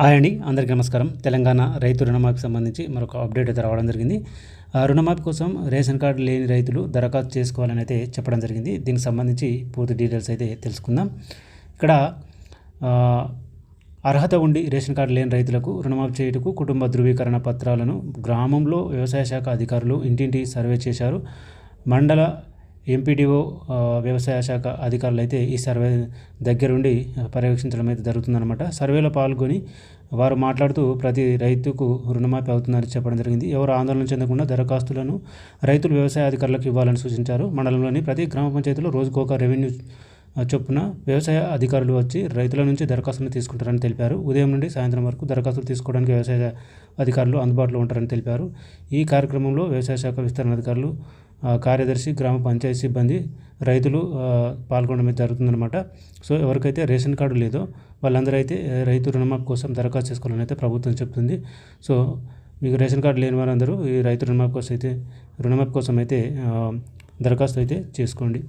Hi అండి అందరికీ నమస్కారం. తెలంగాణ రైతు రుణమాఫీకి సంబంధించి మరొక అప్డేట్ అయితే రావడం జరిగింది. ఆ రుణమాఫీ కోసం రేషన్ కార్డు లేని రైతులు దరఖాస్తు చేసుకోవాలని అయితే చెప్పడం జరిగింది. దీనికి సంబంధించి పూర్తి డీటెయిల్స్ అయితే తెలుసుకుందాం. ఇక్కడ అర్హత ఉండి రేషన్ కార్డు లేని రైతులకు రుణమాఫీ చేయుటకు కుటుంబ ధృవీకరణ పత్రాలను గ్రామంలో వ్యవసాయ శాఖ అధికారులు ఇంటింటి సర్వే చేశారు. మండల ఎంపీడీఓ వ్యవసాయ శాఖ అధికారులు అయితే ఈ సర్వే దగ్గరుండి పర్యవేక్షించడం అయితే జరుగుతుందన్నమాట. సర్వేలో పాల్గొని వారు మాట్లాడుతూ ప్రతి రైతుకు రుణమాఫీ అవుతుందని చెప్పడం జరిగింది. ఎవరు ఆందోళన చెందకుండా దరఖాస్తులను రైతులు వ్యవసాయ అధికారులకు ఇవ్వాలని సూచించారు. మండలంలోని ప్రతి గ్రామ పంచాయతీలో రోజుకొక రెవెన్యూ చొప్పున వ్యవసాయ అధికారులు వచ్చి రైతుల నుంచి దరఖాస్తులను తీసుకుంటారని తెలిపారు. ఉదయం నుండి సాయంత్రం వరకు దరఖాస్తులు తీసుకోవడానికి వ్యవసాయ అధికారులు అందుబాటులో ఉంటారని తెలిపారు. ఈ కార్యక్రమంలో వ్యవసాయ శాఖ విస్తరణ అధికారులు కార్యదర్శి గ్రామ పంచాయతీ సిబ్బంది రైతులు పాల్గొనడం అయితే జరుగుతుందన్నమాట. సో ఎవరికైతే రేషన్ కార్డు లేదో వాళ్ళందరూ అయితే రైతు రుణమాఫీ కోసం దరఖాస్తు చేసుకోవాలని అయితే ప్రభుత్వం చెప్తుంది. సో మీకు రేషన్ కార్డు లేని వారందరూ ఈ రైతు రుణమాఫీ కోసం అయితే రుణమాఫీ కోసం అయితే దరఖాస్తు అయితే చేసుకోండి.